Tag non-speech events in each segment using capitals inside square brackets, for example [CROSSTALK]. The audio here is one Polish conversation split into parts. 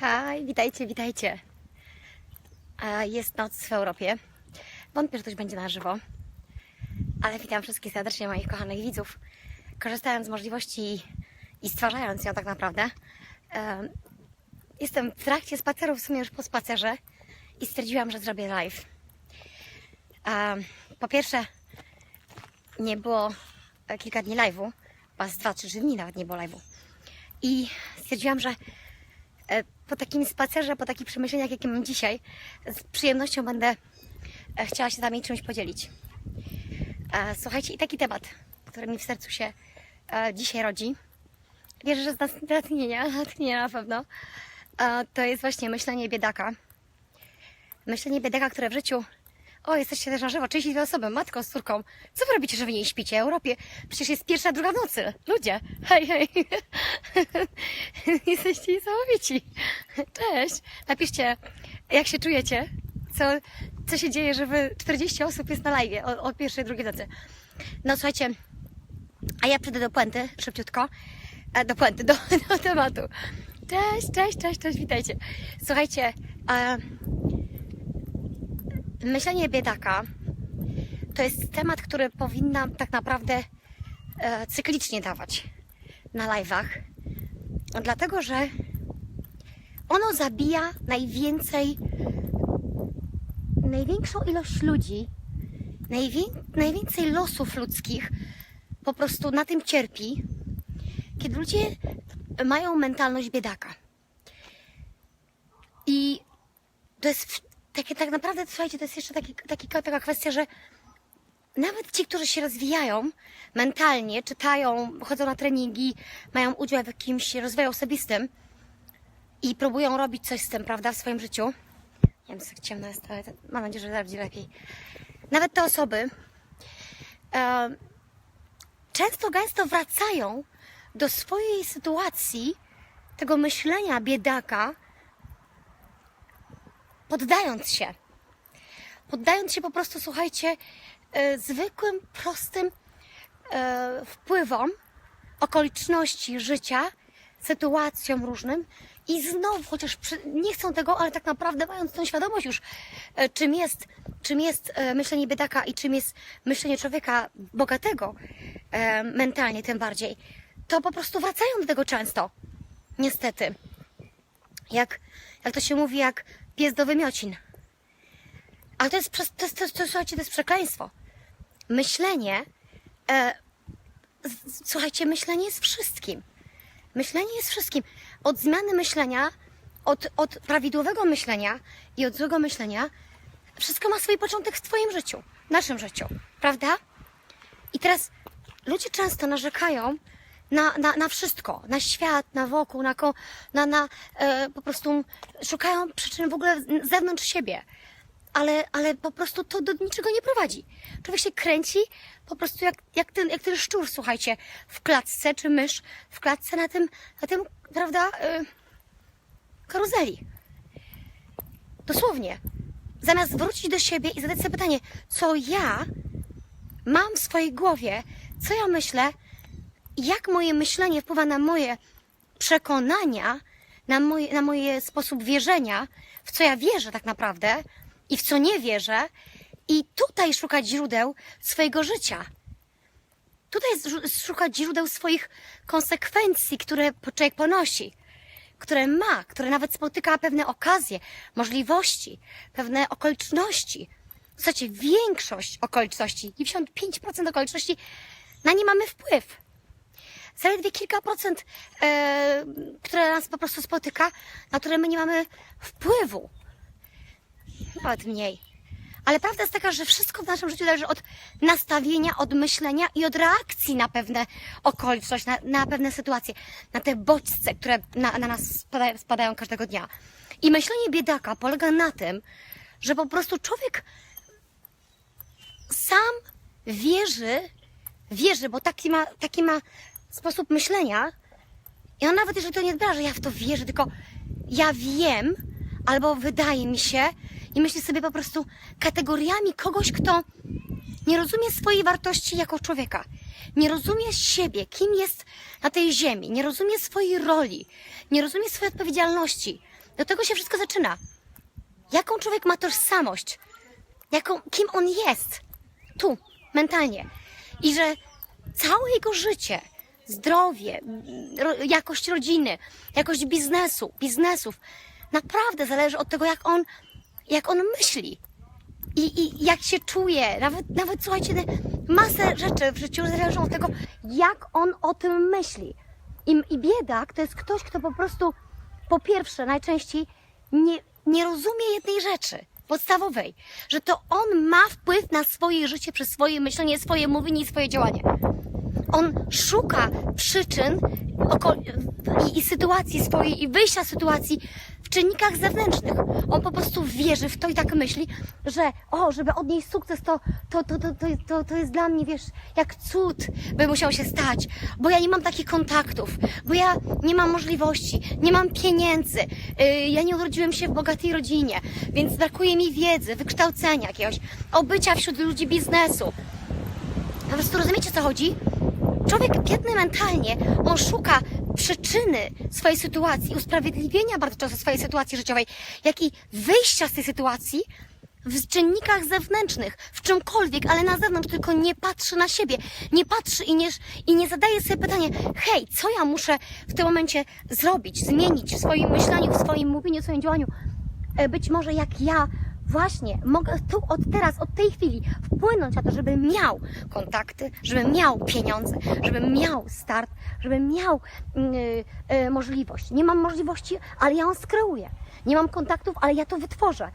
Hej, witajcie, witajcie. Jest noc w Europie. Wątpię, że ktoś będzie na żywo. Ale witam wszystkich serdecznie, moich kochanych widzów. Korzystając z możliwości i stwarzając ją tak naprawdę, e, jestem w trakcie spaceru, w sumie już po spacerze i stwierdziłam, że zrobię live. E, Po pierwsze, nie było kilka dni live'u, z dwa, trzy dni nawet nie było live'u. I stwierdziłam, że po takim spacerze, po takich przemyśleniach, jakie mam dzisiaj, z przyjemnością będę e, chciała się z Wami czymś podzielić. E, Słuchajcie, i taki temat, który mi w sercu się e, dzisiaj rodzi, wierzę, że z nas natchnienia, natchnienia [LAUGHS] na pewno, to jest właśnie myślenie biedaka. Myślenie biedaka, które w życiu o, jesteście też na żywo, 32 osoby, matką z córką. Co wy robicie, że wy nie śpicie? Europie przecież jest pierwsza, druga nocy. Ludzie, hej, hej. [LAUGHS] jesteście niesamowici. Cześć. Napiszcie, jak się czujecie, co, co się dzieje, że wy 40 osób jest na live o, o pierwszej, drugiej nocy. No słuchajcie, a ja przyjdę do puenty, szybciutko. E, Do puenty, do, [LAUGHS] do tematu. Cześć, cześć, cześć, cześć, witajcie. Słuchajcie, e, myślenie biedaka to jest temat, który powinnam tak naprawdę e, cyklicznie dawać na live'ach. Dlatego, że ono zabija najwięcej, największą ilość ludzi, najwię, najwięcej losów ludzkich po prostu na tym cierpi, kiedy ludzie mają mentalność biedaka. I to jest takie tak naprawdę, słuchajcie, to jest jeszcze taki, taki, taka kwestia, że nawet ci, którzy się rozwijają mentalnie, czytają, chodzą na treningi, mają udział w jakimś rozwoju osobistym i próbują robić coś z tym, prawda, w swoim życiu. Nie wiem, jak ciemno jest, ale mam nadzieję, że zaraz będzie lepiej. Nawet te osoby e, często, gęsto wracają do swojej sytuacji, tego myślenia biedaka, poddając się. Poddając się po prostu, słuchajcie, e, zwykłym, prostym e, wpływom okoliczności życia, sytuacjom różnym i znowu, chociaż przy, nie chcą tego, ale tak naprawdę mając tą świadomość już, e, czym jest, czym jest myślenie biedaka i czym jest myślenie człowieka bogatego, mentalnie tym bardziej, to po prostu wracają do tego często. Niestety. Jak, jak to się mówi, jak pies do wymiocin. Ale to jest, to jest, to to, słuchajcie, to jest przekleństwo. Myślenie, e, słuchajcie, myślenie jest wszystkim. Myślenie jest wszystkim. Od zmiany myślenia, od, od prawidłowego myślenia i od złego myślenia, wszystko ma swój początek w Twoim życiu, naszym życiu, prawda? I teraz ludzie często narzekają na, na, na wszystko, na świat, na wokół, na, ko, na, na e, po prostu szukają przyczyn w ogóle zewnątrz siebie. Ale, ale po prostu to do niczego nie prowadzi. Człowiek się kręci po prostu jak, jak, ten, jak ten szczur, słuchajcie, w klatce, czy mysz w klatce na tym, na tym prawda, e, karuzeli. Dosłownie. Zamiast wrócić do siebie i zadać sobie pytanie, co ja mam w swojej głowie, co ja myślę, jak moje myślenie wpływa na moje przekonania, na moje, na moje sposób wierzenia, w co ja wierzę tak naprawdę i w co nie wierzę, i tutaj szukać źródeł swojego życia. Tutaj szukać źródeł swoich konsekwencji, które człowiek ponosi, które ma, które nawet spotyka pewne okazje, możliwości, pewne okoliczności. Słuchajcie, większość okoliczności, 95% okoliczności, na nie mamy wpływ. Zaledwie kilka procent, e, które nas po prostu spotyka, na które my nie mamy wpływu. Nawet mniej. Ale prawda jest taka, że wszystko w naszym życiu zależy od nastawienia, od myślenia i od reakcji na pewne okoliczności, na, na pewne sytuacje, na te bodźce, które na, na nas spadają, spadają każdego dnia. I myślenie biedaka polega na tym, że po prostu człowiek sam wierzy, wierzy, bo taki ma, taki ma sposób myślenia. I on nawet jeżeli to nie zdarza, że ja w to wierzę, tylko ja wiem, albo wydaje mi się i myślę sobie po prostu kategoriami kogoś, kto nie rozumie swojej wartości jako człowieka, nie rozumie siebie, kim jest na tej ziemi, nie rozumie swojej roli, nie rozumie swojej odpowiedzialności, Do tego się wszystko zaczyna. Jaką człowiek ma tożsamość? Jaką, kim on jest? Tu, mentalnie. I że całe jego życie, zdrowie, ro, jakość rodziny, jakość biznesu, biznesów, naprawdę zależy od tego, jak on, jak on myśli. I, I jak się czuje, nawet, nawet słuchajcie, masę rzeczy w życiu zależą od tego, jak on o tym myśli. I, I biedak to jest ktoś, kto po prostu, po pierwsze, najczęściej nie, nie rozumie jednej rzeczy podstawowej, że to on ma wpływ na swoje życie przez swoje myślenie, swoje mówienie i swoje działanie. On szuka przyczyn i, i sytuacji swojej i wyjścia z sytuacji w czynnikach zewnętrznych. On po prostu wierzy w to i tak myśli, że o, żeby odnieść sukces, to, to, to, to, to, to, to jest dla mnie, wiesz, jak cud by musiał się stać, bo ja nie mam takich kontaktów, bo ja nie mam możliwości, nie mam pieniędzy, yy, ja nie urodziłem się w bogatej rodzinie, więc brakuje mi wiedzy, wykształcenia jakiegoś, obycia wśród ludzi biznesu. Po prostu rozumiecie, co chodzi? Człowiek biedny mentalnie, on szuka przyczyny swojej sytuacji, usprawiedliwienia bardzo często swojej sytuacji życiowej, jak i wyjścia z tej sytuacji w czynnikach zewnętrznych, w czymkolwiek, ale na zewnątrz, tylko nie patrzy na siebie, nie patrzy i nie, i nie zadaje sobie pytania, hej, co ja muszę w tym momencie zrobić, zmienić w swoim myśleniu, w swoim mówieniu, w swoim działaniu. E, Być może jak ja właśnie mogę tu od teraz, od tej chwili wpłynąć na to, żebym miał kontakty, żebym miał pieniądze, żebym miał start, żebym miał mm, y, y, możliwość. Nie mam możliwości, ale ja ją skreuję. Nie mam kontaktów, ale ja to wytworzę.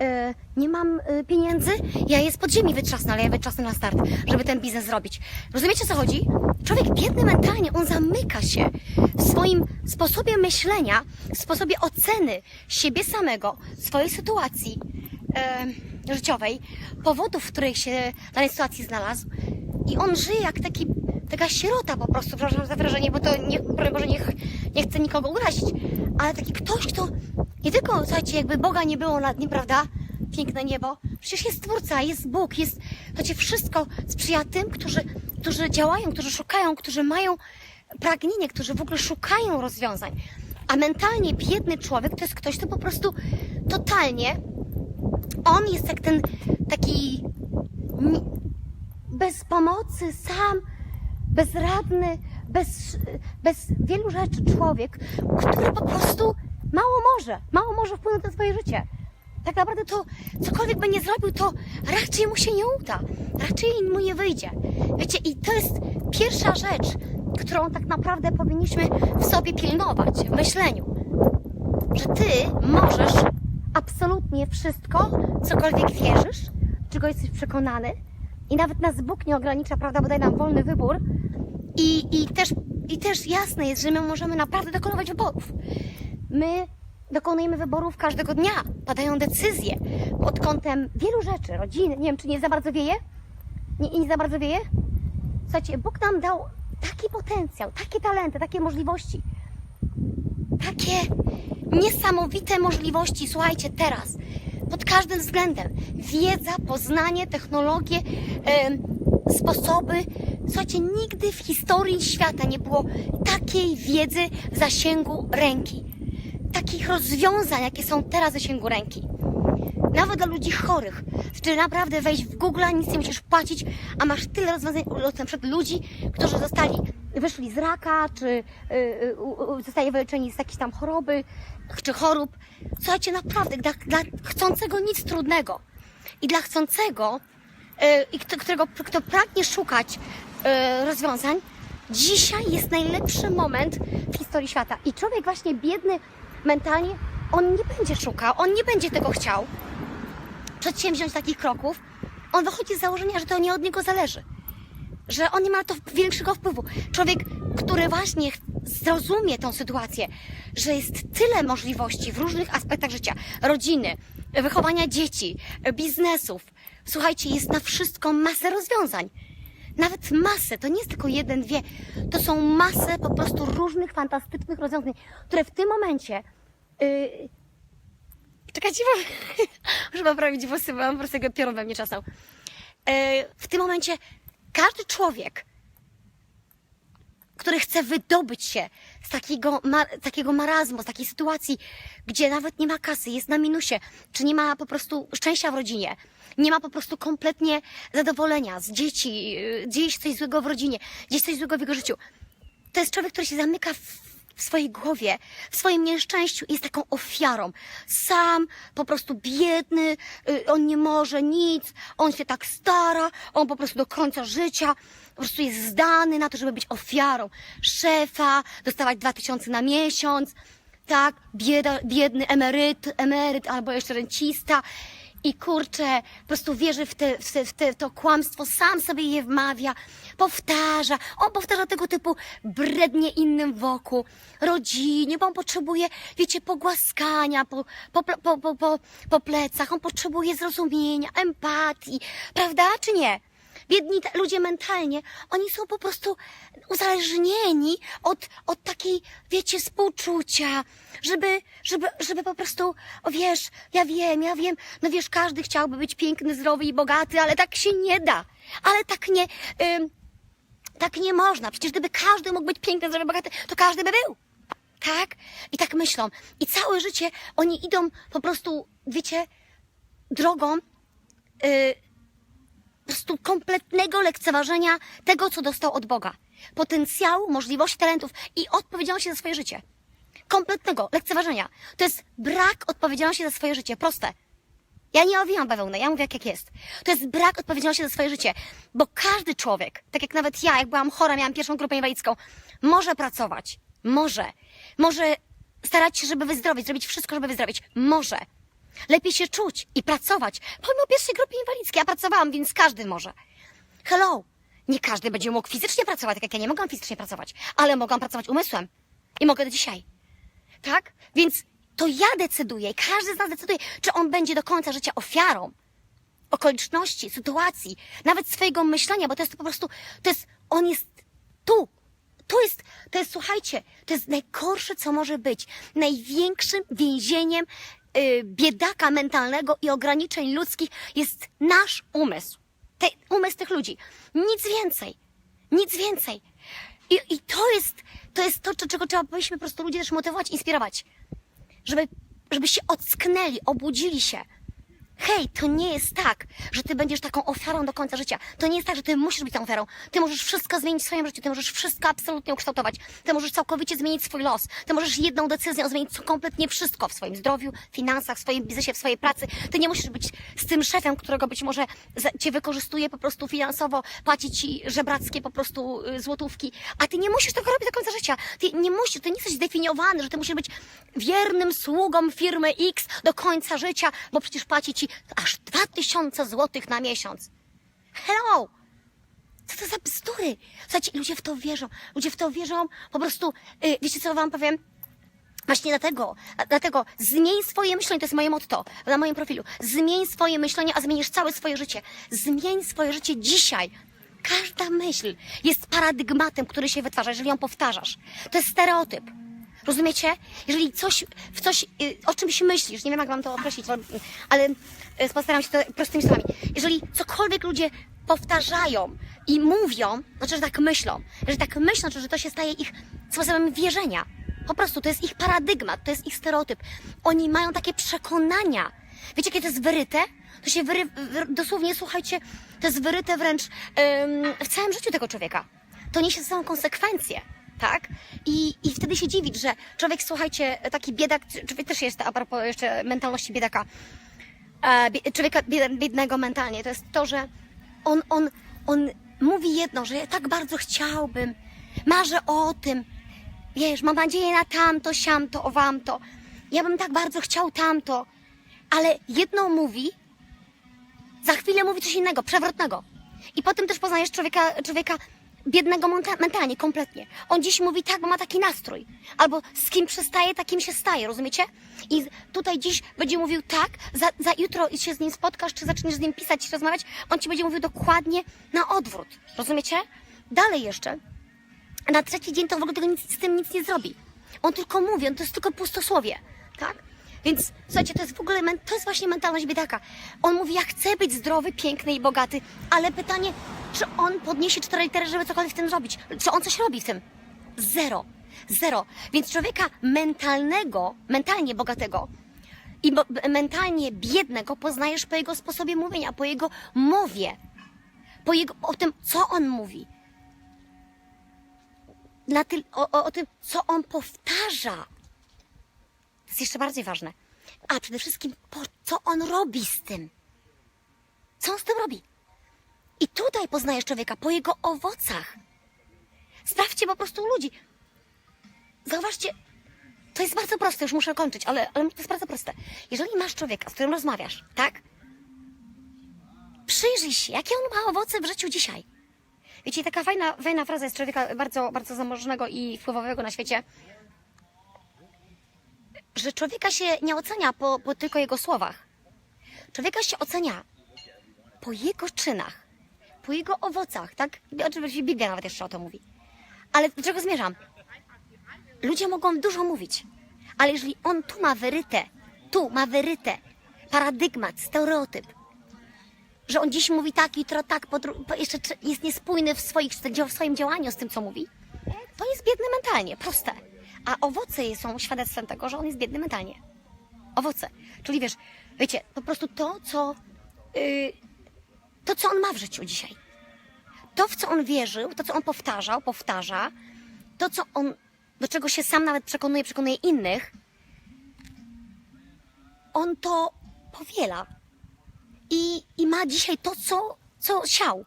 E, nie mam e, pieniędzy, ja je z podziemi wytrzasnę, ale ja wytrzasnę na start, żeby ten biznes zrobić. Rozumiecie, co chodzi? Człowiek biedny mentalnie, on zamyka się w swoim sposobie myślenia, w sposobie oceny siebie samego, swojej sytuacji e, życiowej, powodów, w których się w danej sytuacji znalazł i on żyje jak taki, taka sierota po prostu, przepraszam za wyrażenie, bo to nie, Boże, nie, nie chcę nikogo urazić, ale taki ktoś, kto nie tylko, słuchajcie, jakby Boga nie było nad nim, prawda? Piękne niebo. Przecież jest Twórca, jest Bóg, jest, słuchajcie, wszystko sprzyja tym, którzy, którzy działają, którzy szukają, którzy mają pragnienie, którzy w ogóle szukają rozwiązań. A mentalnie biedny człowiek to jest ktoś, kto po prostu totalnie, on jest jak ten taki bez pomocy, sam, bezradny, bez, bez wielu rzeczy człowiek, który po prostu mało może, mało może wpłynąć na swoje życie. Tak naprawdę to cokolwiek by nie zrobił, to raczej mu się nie uda, raczej mu nie wyjdzie. Wiecie, i to jest pierwsza rzecz, którą tak naprawdę powinniśmy w sobie pilnować, w myśleniu. Że ty możesz absolutnie wszystko, cokolwiek wierzysz, czego jesteś przekonany, i nawet nas Bóg nie ogranicza, prawda, bo daje nam wolny wybór. I, i, też, I też jasne jest, że my możemy naprawdę dokonywać wyborów. My dokonujemy wyborów każdego dnia. Padają decyzje pod kątem wielu rzeczy, rodziny. Nie wiem, czy nie za bardzo wieje? Nie, nie za bardzo wieje? Słuchajcie, Bóg nam dał taki potencjał, takie talenty, takie możliwości. Takie niesamowite możliwości, słuchajcie, teraz. Pod każdym względem. Wiedza, poznanie, technologie, sposoby. Słuchajcie, nigdy w historii świata nie było takiej wiedzy w zasięgu ręki. Takich rozwiązań, jakie są teraz w zasięgu ręki. Nawet dla ludzi chorych. Czy naprawdę wejść w Google, nic nie musisz płacić, a masz tyle rozwiązań od na przykład ludzi, którzy zostali, wyszli z raka, czy y, y, u- zostali wyleczeni z jakiejś tam choroby, czy chorób. Słuchajcie, naprawdę, dla, dla chcącego nic trudnego. I dla chcącego, y, i kto, którego, kto pragnie szukać y, rozwiązań, dzisiaj jest najlepszy moment w historii świata. I człowiek właśnie biedny mentalnie, on nie będzie szukał, on nie będzie tego chciał przedsięwziąć takich kroków, on wychodzi z założenia, że to nie od niego zależy. Że on nie ma to większego wpływu. Człowiek, który właśnie zrozumie tą sytuację, że jest tyle możliwości w różnych aspektach życia, rodziny, wychowania dzieci, biznesów. Słuchajcie, jest na wszystko masę rozwiązań. Nawet masę, to nie jest tylko jeden, dwie, to są masę po prostu różnych fantastycznych rozwiązań, które w tym momencie yy, Czekajcie, bo muszę poprawić włosy, bo mam po prostu piorun we mnie czasem. E, w tym momencie każdy człowiek, który chce wydobyć się z takiego, takiego marazmu, z takiej sytuacji, gdzie nawet nie ma kasy, jest na minusie, czy nie ma po prostu szczęścia w rodzinie, nie ma po prostu kompletnie zadowolenia z dzieci, yy, dzieje się coś złego w rodzinie, dzieje się coś złego w jego życiu. To jest człowiek, który się zamyka w, w swojej głowie, w swoim nieszczęściu jest taką ofiarą. Sam, po prostu biedny, y, on nie może nic, on się tak stara, on po prostu do końca życia po prostu jest zdany na to, żeby być ofiarą szefa, dostawać dwa tysiące na miesiąc, tak, bieda, biedny emeryt, emeryt albo jeszcze rencista. I kurczę, po prostu wierzy w, te, w, te, w te, to kłamstwo, sam sobie je wmawia, powtarza. On powtarza tego typu brednie innym wokół, rodzinie, bo on potrzebuje, wiecie, pogłaskania po, po, po, po, po, po plecach, on potrzebuje zrozumienia, empatii, prawda, czy nie? Biedni ludzie mentalnie, oni są po prostu uzależnieni od, od takiej, wiecie, współczucia, żeby, żeby, żeby po prostu, o wiesz, ja wiem, ja wiem, no wiesz, każdy chciałby być piękny, zdrowy i bogaty, ale tak się nie da. Ale tak nie, ym, tak nie można. Przecież gdyby każdy mógł być piękny, zdrowy, bogaty, to każdy by był. Tak? I tak myślą. I całe życie oni idą po prostu, wiecie, drogą, y, po prostu kompletnego lekceważenia tego, co dostał od Boga. Potencjału, możliwości, talentów i odpowiedzialności za swoje życie. Kompletnego lekceważenia. To jest brak odpowiedzialności za swoje życie. Proste. Ja nie owijam bawełnę, ja mówię jak, jak jest. To jest brak odpowiedzialności za swoje życie, bo każdy człowiek, tak jak nawet ja, jak byłam chora, miałam pierwszą grupę inwalidzką, może pracować, może, może starać się, żeby wyzdrowieć, zrobić wszystko, żeby wyzdrowieć, może. Lepiej się czuć i pracować. Pomimo pierwszej grupy inwalidzkiej, ja pracowałam, więc każdy może. Hello, nie każdy będzie mógł fizycznie pracować, tak jak ja nie mogłam fizycznie pracować, ale mogłam pracować umysłem i mogę do dzisiaj. Tak? Więc to ja decyduję każdy z nas decyduje, czy on będzie do końca życia ofiarą okoliczności, sytuacji, nawet swojego myślenia, bo to jest po prostu, to jest, on jest tu. To jest, to jest, słuchajcie, to jest najgorsze, co może być. Największym więzieniem y, biedaka mentalnego i ograniczeń ludzkich jest nasz umysł. Te, umysł tych ludzi. Nic więcej. Nic więcej. I, i to jest, to jest to, czego trzeba powinniśmy po prostu ludzi też motywować, inspirować żeby, żeby się ocknęli, obudzili się. Hej, to nie jest tak, że ty będziesz taką ofiarą do końca życia. To nie jest tak, że ty musisz być tą ofiarą. Ty możesz wszystko zmienić w swoim życiu, ty możesz wszystko absolutnie ukształtować. Ty możesz całkowicie zmienić swój los. Ty możesz jedną decyzją zmienić kompletnie wszystko w swoim zdrowiu, finansach, w swoim biznesie, w swojej pracy. Ty nie musisz być z tym szefem, którego być może cię wykorzystuje po prostu finansowo, płaci ci żebrackie po prostu y, złotówki, a ty nie musisz tego robić do końca życia. Ty nie musisz, ty nie jesteś zdefiniowany, że ty musisz być wiernym sługą firmy X do końca życia, bo przecież płaci ci aż 2000 złotych na miesiąc. Hello! Co to za bzdury? Słuchajcie, ludzie w to wierzą. Ludzie w to wierzą po prostu, y, wiecie co wam powiem? Właśnie dlatego, dlatego zmień swoje myślenie, to jest moje motto na moim profilu. Zmień swoje myślenie, a zmienisz całe swoje życie. Zmień swoje życie dzisiaj. Każda myśl jest paradygmatem, który się wytwarza, jeżeli ją powtarzasz. To jest stereotyp. Rozumiecie? Jeżeli coś, w coś, y, o czymś myślisz, nie wiem jak mam to określić, ale- postaram się to prostymi słowami. Jeżeli cokolwiek ludzie powtarzają i mówią, znaczy, że tak myślą, że tak myślą, znaczy, że to się staje ich sposobem wierzenia. Po prostu to jest ich paradygmat, to jest ich stereotyp. Oni mają takie przekonania. Wiecie, kiedy to jest wyryte? To się wyry, wy, dosłownie, słuchajcie, to jest wyryte wręcz ym, w całym życiu tego człowieka. To niesie ze sobą konsekwencje, tak? I, I wtedy się dziwić, że człowiek, słuchajcie, taki biedak, człowiek też jest, a propos jeszcze mentalności biedaka, e, człowieka bied- biednego mentalnie, to jest to, że on, on, on mówi jedno, że ja tak bardzo chciałbym, marzę o tym, wiesz, mam nadzieję na tamto, siamto, owamto. Ja bym tak bardzo chciał tamto, ale jedno mówi, za chwilę mówi coś innego, przewrotnego. I potem też poznajesz człowieka, człowieka biednego mentalnie, kompletnie. On dziś mówi tak, bo ma taki nastrój. Albo z kim przestaje, takim się staje, rozumiecie? I tutaj dziś będzie mówił tak, za, za jutro się z nim spotkasz, czy zaczniesz z nim pisać, rozmawiać, on ci będzie mówił dokładnie na odwrót. Rozumiecie? Dalej jeszcze, na trzeci dzień to w ogóle nic, z tym nic nie zrobi. On tylko mówi, on to jest tylko pustosłowie, tak? Więc słuchajcie, to jest w ogóle, to jest właśnie mentalność biedaka. On mówi, ja chcę być zdrowy, piękny i bogaty, ale pytanie, czy on podniesie cztery litery, żeby cokolwiek w tym zrobić? Czy on coś robi w tym? Zero. Zero. Więc człowieka mentalnego, mentalnie bogatego i bo, mentalnie biednego poznajesz po jego sposobie mówienia, po jego mowie, po jego, o tym, co on mówi. Ty, o, o, o tym, co on powtarza. To jest jeszcze bardziej ważne. A przede wszystkim, po, co on robi z tym. Co on z tym robi? I tutaj poznajesz człowieka po jego owocach. Sprawdźcie po prostu ludzi. Zauważcie, to jest bardzo proste, już muszę kończyć, ale, ale to jest bardzo proste. Jeżeli masz człowieka, z którym rozmawiasz, tak? Przyjrzyj się, jakie on ma owoce w życiu dzisiaj. Wiecie, taka fajna, fajna fraza jest człowieka bardzo, bardzo zamożnego i wpływowego na świecie, że człowieka się nie ocenia po, po tylko jego słowach. Człowieka się ocenia po jego czynach, po jego owocach, tak? Oczywiście Biblia nawet jeszcze o to mówi. Ale do czego zmierzam? Ludzie mogą dużo mówić, ale jeżeli on tu ma wyryte, tu ma wyryte paradygmat, stereotyp, że on dziś mówi tak, jutro tak, jeszcze jest niespójny w, swoich, w swoim działaniu z tym, co mówi, to jest biedny mentalnie, proste. A owoce są świadectwem tego, że on jest biedny mentalnie. Owoce. Czyli wiesz, wiecie, po prostu to, co, yy, to, co on ma w życiu dzisiaj. To, w co on wierzył, to, co on powtarzał, powtarza, to, co on, do czego się sam nawet przekonuje, przekonuje innych, on to powiela. I, i ma dzisiaj to, co, co siał.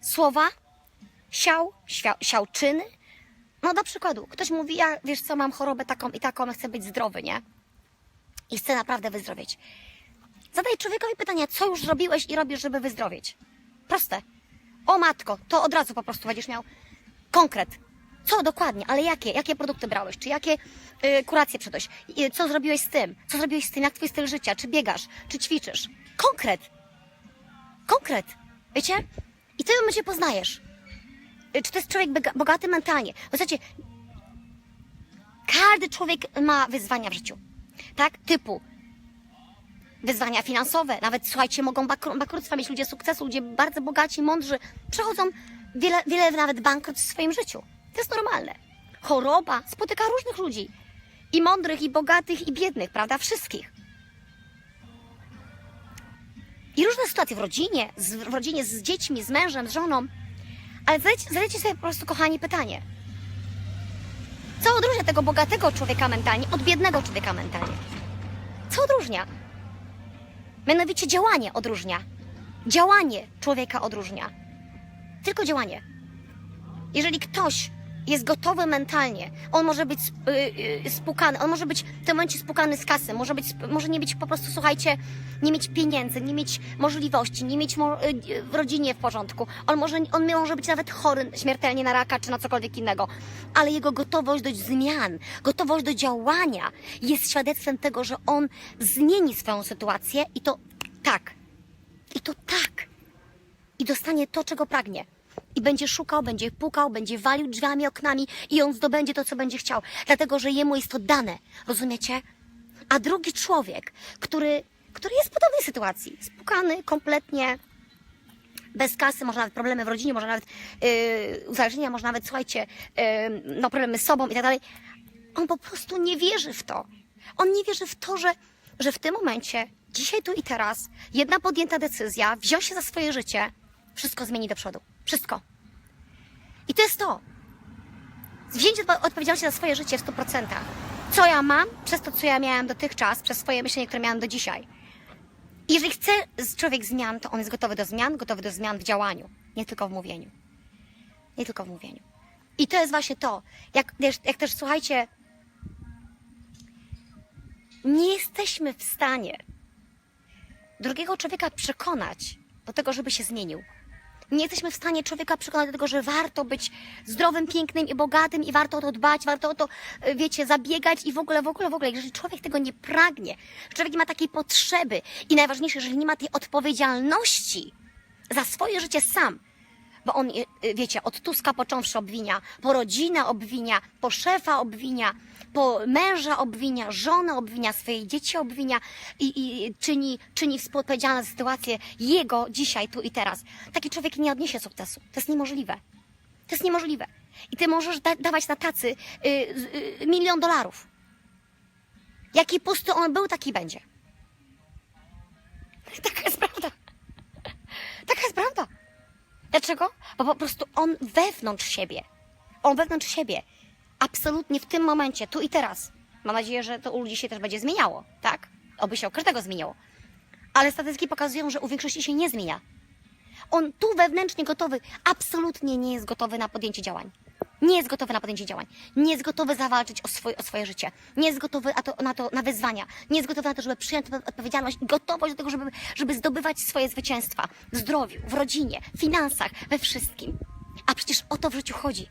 Słowa, siał, siał, siał czyny. No do przykładu, ktoś mówi, ja wiesz co, mam chorobę taką i taką, chcę być zdrowy, nie? I chcę naprawdę wyzdrowieć. Zadaj człowiekowi pytanie, co już zrobiłeś i robisz, żeby wyzdrowieć. Proste. O matko, to od razu po prostu będziesz miał konkret. Co dokładnie, ale jakie? Jakie produkty brałeś? Czy jakie y, kuracje przedłeś? Y, co zrobiłeś z tym? Co zrobiłeś z tym? Jak twój styl życia? Czy biegasz? Czy ćwiczysz? Konkret. Konkret. Wiecie? I w tym momencie poznajesz. Y, czy to jest człowiek bogaty mentalnie? Bo słuchajcie, każdy człowiek ma wyzwania w życiu. Tak? Typu wyzwania finansowe, nawet słuchajcie, mogą bankructwa mieć ludzie sukcesu, ludzie bardzo bogaci, mądrzy, przechodzą wiele, wiele nawet bankructw w swoim życiu. To jest normalne. Choroba spotyka różnych ludzi. I mądrych, i bogatych, i biednych, prawda? Wszystkich. I różne sytuacje w rodzinie, z, w rodzinie z dziećmi, z mężem, z żoną. Ale zadajcie, zadajcie sobie po prostu, kochani, pytanie. Co odróżnia tego bogatego człowieka mentalnie od biednego człowieka mentalnie? Co odróżnia? Mianowicie działanie odróżnia. Działanie człowieka odróżnia. Tylko działanie. Jeżeli ktoś jest gotowy mentalnie, on może być y, y, spukany, on może być w tym momencie spukany z kasy, może, być, może nie być po prostu, słuchajcie, nie mieć pieniędzy, nie mieć możliwości, nie mieć y, w rodzinie w porządku. On może, on może być nawet chory śmiertelnie na raka czy na cokolwiek innego, ale jego gotowość do zmian, gotowość do działania jest świadectwem tego, że on zmieni swoją sytuację i to tak. I to tak i dostanie to, czego pragnie. I będzie szukał, będzie pukał, będzie walił drzwiami, oknami i on zdobędzie to, co będzie chciał. Dlatego, że jemu jest to dane. Rozumiecie? A drugi człowiek, który, który jest w podobnej sytuacji, spukany kompletnie, bez kasy, może nawet problemy w rodzinie, może nawet yy, uzależnienia, może nawet, słuchajcie, yy, no problemy z sobą i tak dalej. On po prostu nie wierzy w to. On nie wierzy w to, że, że w tym momencie, dzisiaj, tu i teraz, jedna podjęta decyzja, wziął się za swoje życie, wszystko zmieni do przodu. Wszystko. I to jest to. Wzięcie odpo- odpowiedzialności za swoje życie w 100%. Co ja mam przez to, co ja miałam dotychczas, przez swoje myślenie, które miałam do dzisiaj. I jeżeli chce człowiek zmian, to on jest gotowy do zmian, gotowy do zmian w działaniu, nie tylko w mówieniu. Nie tylko w mówieniu. I to jest właśnie to. Jak, jak też słuchajcie, nie jesteśmy w stanie drugiego człowieka przekonać do tego, żeby się zmienił. Nie jesteśmy w stanie człowieka przekonać do tego, że warto być zdrowym, pięknym i bogatym i warto o to dbać, warto o to, e, wiecie, zabiegać i w ogóle, w ogóle, w ogóle. Jeżeli człowiek tego nie pragnie, człowiek nie ma takiej potrzeby i najważniejsze, jeżeli nie ma tej odpowiedzialności za swoje życie sam, bo on, y, y, wiecie, od Tuska począwszy obwinia, po rodzinę obwinia, po szefa obwinia, po męża obwinia, żonę obwinia, swoje dzieci obwinia i, i czyni, czyni współodpowiedzialne za sytuację jego dzisiaj, tu i teraz. Taki człowiek nie odniesie sukcesu. To jest niemożliwe. To jest niemożliwe. I ty możesz da- dawać na tacy y, y, milion dolarów. Jaki pusty on był, taki będzie. [LAUGHS] Taka jest prawda. Taka jest prawda. Dlaczego? Bo po prostu on wewnątrz siebie, on wewnątrz siebie, absolutnie w tym momencie, tu i teraz. Mam nadzieję, że to u ludzi się też będzie zmieniało, tak? Oby się u każdego zmieniało. Ale statystyki pokazują, że u większości się nie zmienia. On tu wewnętrznie gotowy, absolutnie nie jest gotowy na podjęcie działań. Nie jest gotowy na podjęcie działań. Nie jest gotowy zawalczyć o, swój, o swoje życie. Nie jest gotowy na to, na to, na wyzwania. Nie jest gotowy na to, żeby przyjąć odpowiedzialność i gotowość do tego, żeby, żeby zdobywać swoje zwycięstwa w zdrowiu, w rodzinie, w finansach, we wszystkim. A przecież o to w życiu chodzi.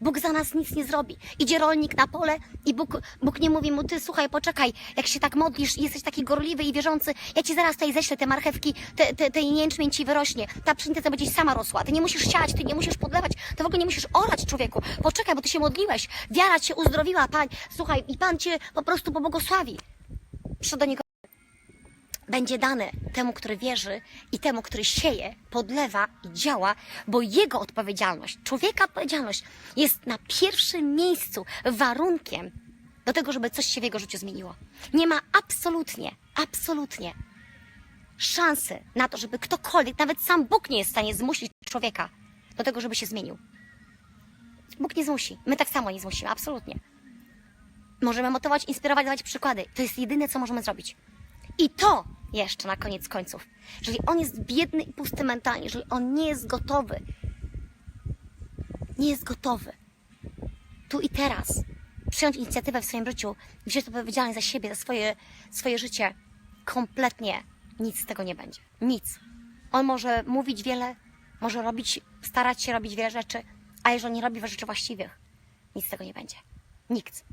Bóg za nas nic nie zrobi. Idzie rolnik na pole i Bóg, Bóg nie mówi mu, ty słuchaj, poczekaj, jak się tak modlisz i jesteś taki gorliwy i wierzący, ja ci zaraz tutaj ześlę te marchewki, te, te, te jęczmień ci wyrośnie, ta pszenica będzie sama rosła, ty nie musisz siać, ty nie musisz podlewać, ty w ogóle nie musisz orać człowieku, poczekaj, bo ty się modliłeś, wiara cię uzdrowiła, Pań, słuchaj, i Pan cię po prostu pobłogosławi. Przyszedł do niego będzie dane temu, który wierzy i temu, który sieje, podlewa i działa, bo jego odpowiedzialność, człowieka odpowiedzialność jest na pierwszym miejscu warunkiem do tego, żeby coś się w jego życiu zmieniło. Nie ma absolutnie, absolutnie szansy na to, żeby ktokolwiek, nawet sam Bóg nie jest w stanie zmusić człowieka do tego, żeby się zmienił. Bóg nie zmusi. My tak samo nie zmusimy, absolutnie. Możemy motywować, inspirować, dawać przykłady. To jest jedyne, co możemy zrobić. I to jeszcze na koniec końców. Jeżeli on jest biedny i pusty mentalnie, jeżeli on nie jest gotowy, nie jest gotowy tu i teraz przyjąć inicjatywę w swoim życiu, wziąć odpowiedzialność za siebie, za swoje, swoje życie, kompletnie nic z tego nie będzie. Nic. On może mówić wiele, może robić, starać się robić wiele rzeczy, a jeżeli nie robi rzeczy właściwych, nic z tego nie będzie. Nikt.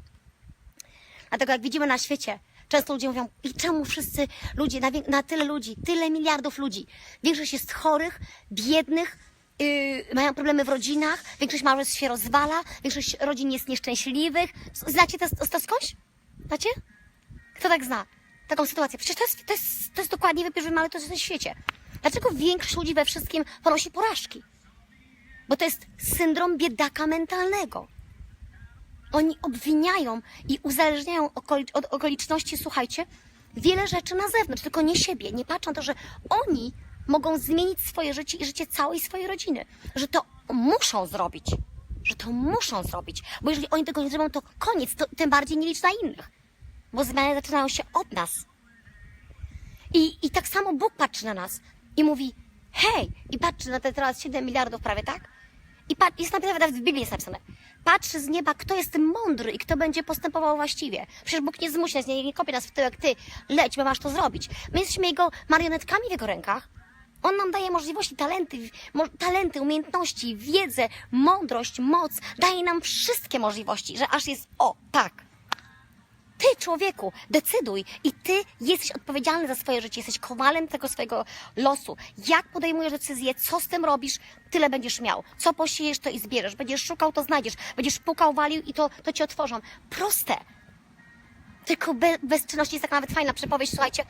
Dlatego jak widzimy na świecie, często ludzie mówią, i czemu wszyscy ludzie, na, na tyle ludzi, tyle miliardów ludzi, większość jest chorych, biednych, yy, mają problemy w rodzinach, większość małżeństw się rozwala, większość rodzin jest nieszczęśliwych. Znacie to, to skądś? Znacie? Kto tak zna? Taką sytuację. Przecież to jest, to jest, to jest dokładnie wybierzemy, ale to jest na świecie. Dlaczego większość ludzi we wszystkim ponosi porażki? Bo to jest syndrom biedaka mentalnego. Oni obwiniają i uzależniają od okoliczności, słuchajcie, wiele rzeczy na zewnątrz, tylko nie siebie. Nie patrzą na to, że oni mogą zmienić swoje życie i życie całej swojej rodziny. Że to muszą zrobić. Że to muszą zrobić. Bo jeżeli oni tego nie zrobią, to koniec, to tym bardziej nie licz na innych. Bo zmiany zaczynają się od nas. I, I tak samo Bóg patrzy na nas i mówi, hej, i patrzy na te teraz 7 miliardów prawie, tak? I pat, jest nawet w Biblii jest napisane, patrzy z nieba, kto jest mądry i kto będzie postępował właściwie. Przecież Bóg nie zmusi nas, nie, nie kopie nas w tyłek, ty, leć, bo masz to zrobić. My jesteśmy Jego marionetkami w Jego rękach. On nam daje możliwości, talenty, mo, talenty, umiejętności, wiedzę, mądrość, moc. Daje nam wszystkie możliwości, że aż jest, o, tak, ty, człowieku, decyduj i ty jesteś odpowiedzialny za swoje życie, jesteś kowalem tego swojego losu. Jak podejmujesz decyzję, co z tym robisz, tyle będziesz miał. Co posiejesz, to i zbierzesz. Będziesz szukał, to znajdziesz. Będziesz pukał, walił i to, to ci otworzą. Proste. Tylko be, bezczynność jest taka nawet fajna przypowieść, słuchajcie,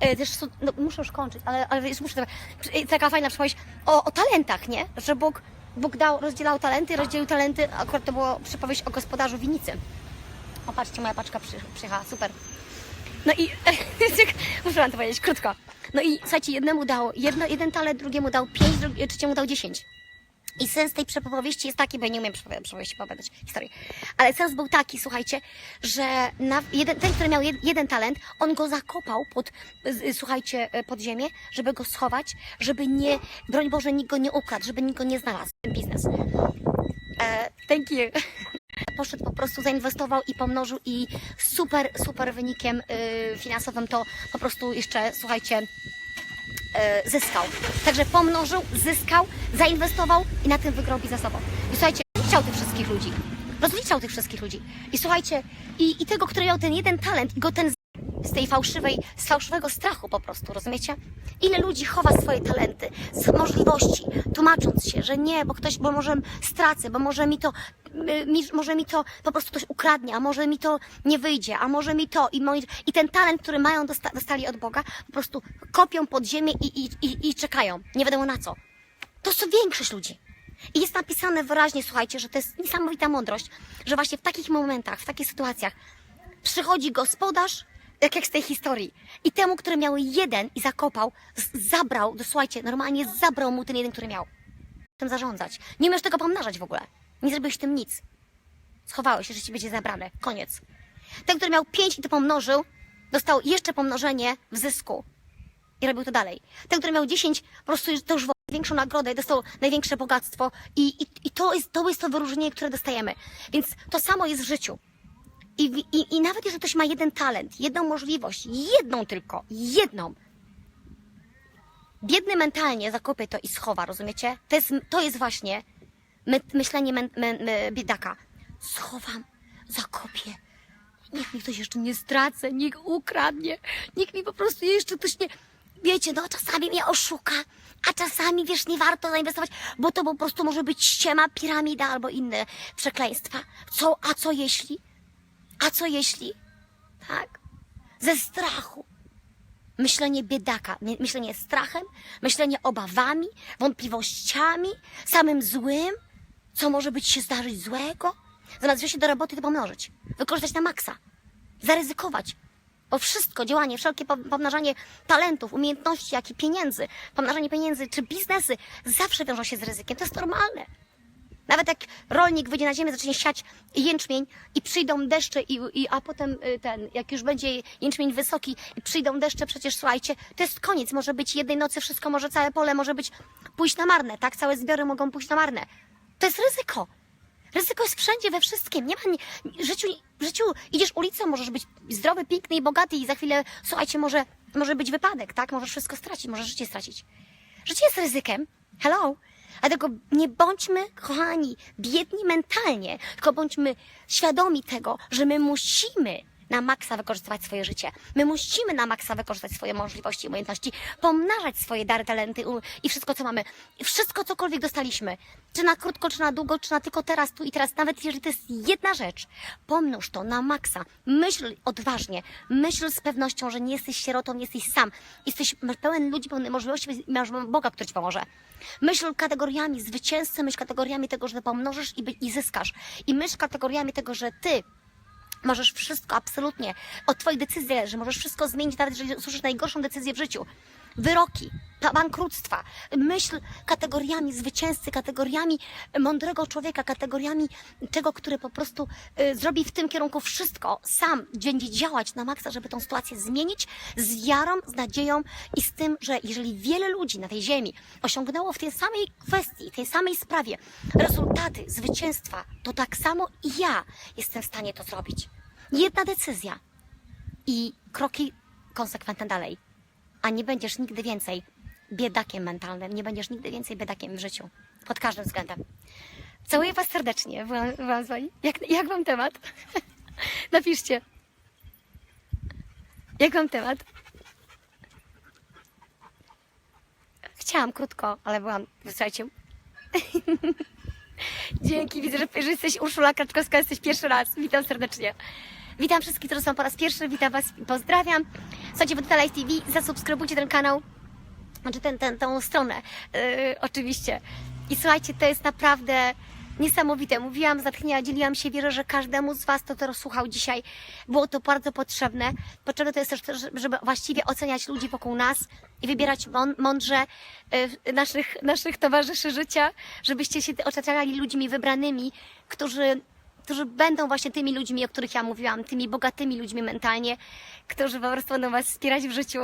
e, też no, muszę już kończyć, ale, ale już muszę, e, taka fajna przypowieść o, o talentach, nie? Że Bóg, Bóg dał, rozdzielał talenty, rozdzielił talenty, akurat to była przypowieść o gospodarzu winicy. O, patrzcie, moja paczka przy, przyjechała, super. No i [LAUGHS] muszę wam to powiedzieć krótko. No i słuchajcie, jednemu dał jedno, jeden talent, drugiemu dał pięć, drugi, trzeciemu dał dziesięć. I sens tej przypowieści jest taki, bo ja nie umiem przypowieści opowiadać historii, ale sens był taki, słuchajcie, że na, jeden, ten, który miał jed, jeden talent, on go zakopał pod, z- słuchajcie, e, pod ziemię, żeby go schować, żeby nie, broń Boże, nikt go nie ukradł, żeby nikt go nie znalazł, ten biznes. E, thank you. [LAUGHS] Poszedł po prostu, zainwestował i pomnożył i super, super wynikiem y, finansowym to po prostu jeszcze, słuchajcie, y, zyskał. Także pomnożył, zyskał, zainwestował i na tym wygrał biznesowo. I słuchajcie, chciał tych wszystkich ludzi. Rozliczał tych wszystkich ludzi. I słuchajcie, i, i tego, który miał ten jeden talent, i go ten z- tej fałszywej, z fałszywego strachu po prostu, rozumiecie? Ile ludzi chowa swoje talenty, możliwości, tłumacząc się, że nie, bo ktoś, bo może stracę, bo może mi to, y, mi, może mi to po prostu ktoś ukradnie, a może mi to nie wyjdzie, a może mi to i, moi, i ten talent, który mają, dosta, dostali od Boga, po prostu kopią pod ziemię i, i, i, i czekają, nie wiadomo na co. To jest większość ludzi. I jest napisane wyraźnie, słuchajcie, że to jest niesamowita mądrość, że właśnie w takich momentach, w takich sytuacjach przychodzi gospodarz, tak jak z tej historii, i temu, który miał jeden i zakopał, zabrał, no, słuchajcie, normalnie zabrał mu ten jeden, który miał. Tym zarządzać. Nie umiesz tego pomnażać w ogóle. Nie zrobiłeś tym nic. Schowałeś się, że ci będzie zabrane. Koniec. Ten, który miał pięć i to pomnożył, dostał jeszcze pomnożenie w zysku. I robił to dalej. Ten, który miał 10, po prostu to już większą nagrodę dostał największe bogactwo. I, i, i to, jest, to jest to wyróżnienie, które dostajemy. Więc to samo jest w życiu. I, i, I nawet jeżeli ktoś ma jeden talent, jedną możliwość, jedną tylko, jedną, biedny mentalnie zakopie to i schowa, rozumiecie? To jest, to jest właśnie my, myślenie men, men, biedaka. Schowam, zakopię. Niech mi ktoś jeszcze nie stracę, nikt ukradnie, nikt mi po prostu jeszcze ktoś nie... Wiecie, no czasami mnie oszuka, a czasami, wiesz, nie warto zainwestować, bo to po prostu może być ściema, piramida albo inne przekleństwa. Co, a co jeśli? A co jeśli? Tak? Ze strachu. Myślenie biedaka, my- myślenie strachem, myślenie obawami, wątpliwościami, samym złym, co może być się zdarzyć złego, zamiast wziąć się do roboty to pomnożyć, wykorzystać na maksa, zaryzykować. Bo wszystko, działanie, wszelkie po- pomnażanie talentów, umiejętności, jak i pieniędzy, pomnażanie pieniędzy czy biznesy zawsze wiążą się z ryzykiem. To jest normalne. Nawet jak rolnik wyjdzie na ziemię, zacznie siać jęczmień i przyjdą deszcze, i, i, a potem y, ten, jak już będzie jęczmień wysoki i przyjdą deszcze, przecież słuchajcie, to jest koniec. Może być jednej nocy wszystko, może całe pole może być pójść na marne, tak? Całe zbiory mogą pójść na marne. To jest ryzyko. Ryzyko jest wszędzie, we wszystkim. Nie ma, nie, życiu, życiu idziesz ulicą, możesz być zdrowy, piękny i bogaty i za chwilę, słuchajcie, może, może być wypadek, tak? Możesz wszystko stracić, możesz życie stracić. Życie jest ryzykiem. Hello. Dlatego nie bądźmy, kochani, biedni mentalnie, tylko bądźmy świadomi tego, że my musimy na maksa wykorzystywać swoje życie. My musimy na maksa wykorzystać swoje możliwości i umiejętności, pomnażać swoje dary, talenty i wszystko, co mamy. I wszystko, cokolwiek dostaliśmy. Czy na krótko, czy na długo, czy na tylko teraz, tu i teraz. Nawet jeżeli to jest jedna rzecz, pomnóż to na maksa. Myśl odważnie. Myśl z pewnością, że nie jesteś sierotą, nie jesteś sam. Jesteś pełen ludzi, pełny możliwości, masz Boga, który ci pomoże. Myśl kategoriami zwycięzcy, myśl kategoriami tego, że pomnożysz i, i zyskasz. I myśl kategoriami tego, że ty Możesz wszystko, absolutnie. Od Twoich decyzji zależy. Możesz wszystko zmienić, nawet jeżeli usłyszysz najgorszą decyzję w życiu. Wyroki, bankructwa. Myśl kategoriami zwycięzcy, kategoriami mądrego człowieka, kategoriami tego, który po prostu y, zrobi w tym kierunku wszystko. Sam będzie działać na maksa, żeby tą sytuację zmienić z wiarą, z nadzieją i z tym, że jeżeli wiele ludzi na tej ziemi osiągnęło w tej samej kwestii, tej samej sprawie rezultaty, zwycięstwa, to tak samo i ja jestem w stanie to zrobić. Jedna decyzja i kroki konsekwentne dalej. A nie będziesz nigdy więcej biedakiem mentalnym, nie będziesz nigdy więcej biedakiem w życiu. Pod każdym względem. Całuję Was serdecznie. Byłam, byłam z Wami. Jak, jak Wam temat? [LAUGHS] Napiszcie. Jak Wam temat? Chciałam krótko, ale byłam, słuchajcie. [LAUGHS] Dzięki, widzę, że, że jesteś Urszula Kraczkowska, jesteś pierwszy raz. Witam serdecznie. Witam wszystkich, którzy są po raz pierwszy, witam Was i pozdrawiam. Słuchajcie, Wodita Live TV, zasubskrybujcie ten kanał, znaczy ten, ten, tą stronę, yy, oczywiście. I słuchajcie, to jest naprawdę niesamowite. Mówiłam, zatchnienia, dzieliłam się, wierzę, że każdemu z Was, kto to słuchał dzisiaj, było to bardzo potrzebne. Potrzebne to jest też, żeby właściwie oceniać ludzi wokół nas i wybierać mąd- mądrze yy, naszych, naszych towarzyszy życia, żebyście się otaczali ludźmi wybranymi, którzy którzy będą właśnie tymi ludźmi, o których ja mówiłam, tymi bogatymi ludźmi mentalnie, którzy po prostu będą Was wspierać w życiu.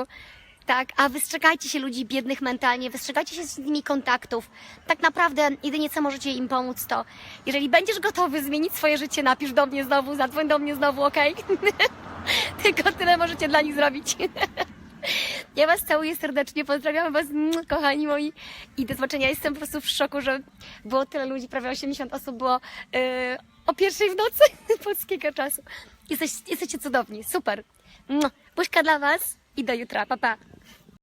Tak, a wystrzegajcie się ludzi biednych mentalnie, wystrzegajcie się z nimi kontaktów. Tak naprawdę jedynie co możecie im pomóc to, jeżeli będziesz gotowy zmienić swoje życie, napisz do mnie znowu, zadzwoń do mnie znowu, okej? [LAUGHS] Tylko tyle możecie dla nich zrobić. [LAUGHS] Ja Was całuję serdecznie, pozdrawiam Was, mm, kochani moi. I do zobaczenia. Jestem po prostu w szoku, że było tyle ludzi, prawie 80 osób było yy, o pierwszej w nocy [LAUGHS] polskiego czasu. Jesteś, jesteście cudowni, super. Mua. Buźka dla Was i do jutra, pa pa.